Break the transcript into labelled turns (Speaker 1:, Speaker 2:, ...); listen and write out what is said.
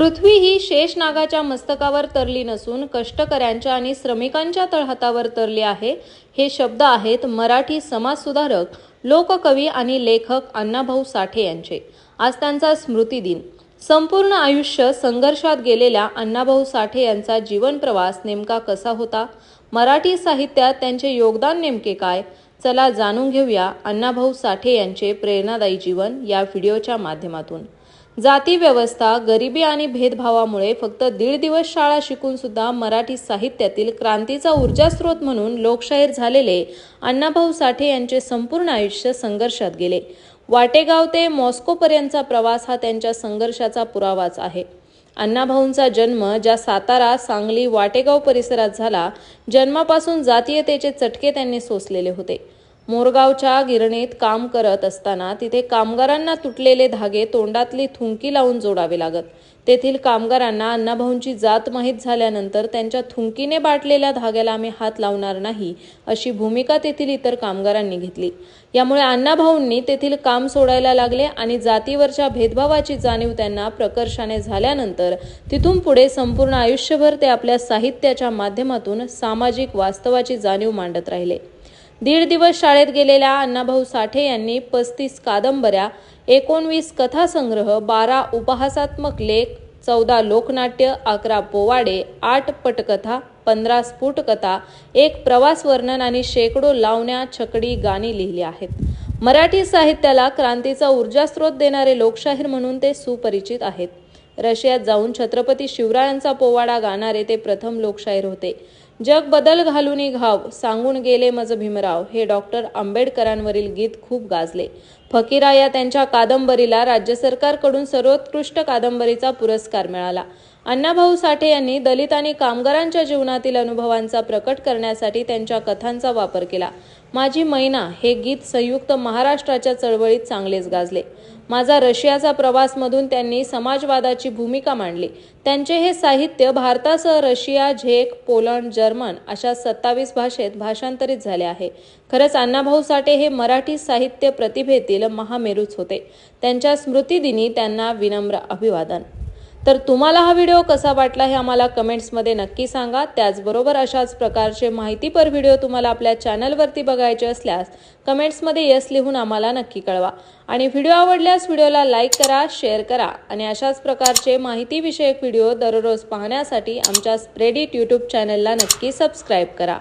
Speaker 1: पृथ्वी ही शेषनागाच्या मस्तकावर तरली नसून कष्टकऱ्यांच्या आणि श्रमिकांच्या तळहातावर तरली आहे. हे शब्द आहेत मराठी समाजसुधारक लोककवी आणि लेखक अण्णाभाऊ साठे यांचे. आज त्यांचा स्मृतिदिन संपूर्ण आयुष्य संघर्षात गेलेल्या अण्णाभाऊ साठे यांचा जीवन प्रवास नेमका कसा होता? मराठी साहित्यात त्यांचे योगदान नेमके काय? चला जाणून घेऊया अण्णाभाऊ साठे यांचे प्रेरणादायी जीवन या व्हिडिओच्या माध्यमातून. जाती व्यवस्था गरिबी आणि भेदभावामुळे फक्त दीड दिवस शाळा शिकून सुद्धा मराठी साहित्यातील क्रांतीचा ऊर्जास्रोत म्हणून लोकशाहीर झालेले अण्णाभाऊ साठे यांचे संपूर्ण आयुष्य संघर्षात गेले. वाटेगाव ते मॉस्कोपर्यंतचा प्रवास हा त्यांच्या संघर्षाचा पुरावाच आहे. अण्णाभाऊंचा जन्म ज्या सातारा सांगली वाटेगाव परिसरात झाला जन्मापासून जातीयतेचे चटके त्यांनी सोसलेले होते. मोरगावच्या गिरणीत काम करत असताना तिथे कामगारांना तुटलेले धागे तोंडातली थुंकी लावून जोडावे लागत. तेथील कामगारांना अण्णाभाऊंची जात माहीत झाल्यानंतर त्यांच्या थुंकीने बाटलेल्या धाग्याला आम्ही हात लावणार नाही अशी भूमिका तेथील इतर कामगारांनी घेतली. यामुळे अण्णाभाऊंनी तेथील काम सोडायला लागले आणि जातीवरच्या भेदभावाची जाणीव त्यांना प्रकर्षाने झाल्यानंतर तिथून पुढे संपूर्ण आयुष्यभर ते आपल्या साहित्याच्या माध्यमातून सामाजिक वास्तवाची जाणीव मांडत राहिले. दीड दिवस शाळेत गेलेल्या अण्णाभाऊ साठे यांनी पस्तीस कादंबऱ्या एकोणवीस कथासंग्रह बारा उपहासात्मक लेख चौदा लोकनाट्य अकरा पोवाडे आठ पटकथा पंधरा स्फुटकथा एक प्रवास वर्णन आणि शेकडो लावण्या छकडी गाणी लिहिली आहेत. मराठी साहित्याला क्रांतीचा ऊर्जास्रोत देणारे लोकशाहीर म्हणून ते सुपरिचित आहेत. रशियात जाऊन छत्रपती शिवरायांचा पोवाडा गाणारे ते प्रथम लोकशाहीर होते. जग बदल घालून घाव सांगून गेले मज भीमराव. हे डॉक्टर आंबेडकरांवरील गीत खूप गाजले. फकीरा या त्यांच्या कादंबरीला राज्य सरकारकडून सर्वोत्कृष्ट कादंबरीचा पुरस्कार मिळाला. अण्णाभाऊ साठे यांनी दलित आणि कामगारांच्या जीवनातील अनुभवांचा प्रकट करण्यासाठी त्यांच्या कथांचा वापर केला. माझी मैना हे गीत संयुक्त महाराष्ट्राच्या चळवळीत चांगलेच गाजले. माझा रशियाचा प्रवासमधून त्यांनी समाजवादाची भूमिका मांडली. त्यांचे हे साहित्य भारतासह रशिया झेक पोलंड जर्मन अशा सत्तावीस भाषेत भाषांतरित झाले आहे. खरंच अण्णाभाऊ साठे हे मराठी साहित्य प्रतिभेतील महामेरूच होते. त्यांच्या स्मृतिदिनी त्यांना विनम्र अभिवादन. तर तुम्हाला हा व्हिडिओ कसा वाटला हे आम्हाला कमेंट्समध्ये नक्की सांगा. त्याचबरोबर अशाच प्रकारचे माहितीपर व्हिडिओ तुम्हाला आपल्या चॅनलवरती बघायचे असल्यास कमेंट्समध्ये यस लिहून आम्हाला नक्की कळवा. आणि व्हिडिओ आवडल्यास व्हिडिओला लाईक करा शेअर करा आणि अशाच प्रकारचे माहितीविषयक व्हिडिओ दररोज पाहण्यासाठी आमच्या स्प्रेडिट यूट्यूब चॅनलला नक्की सबस्क्राईब करा.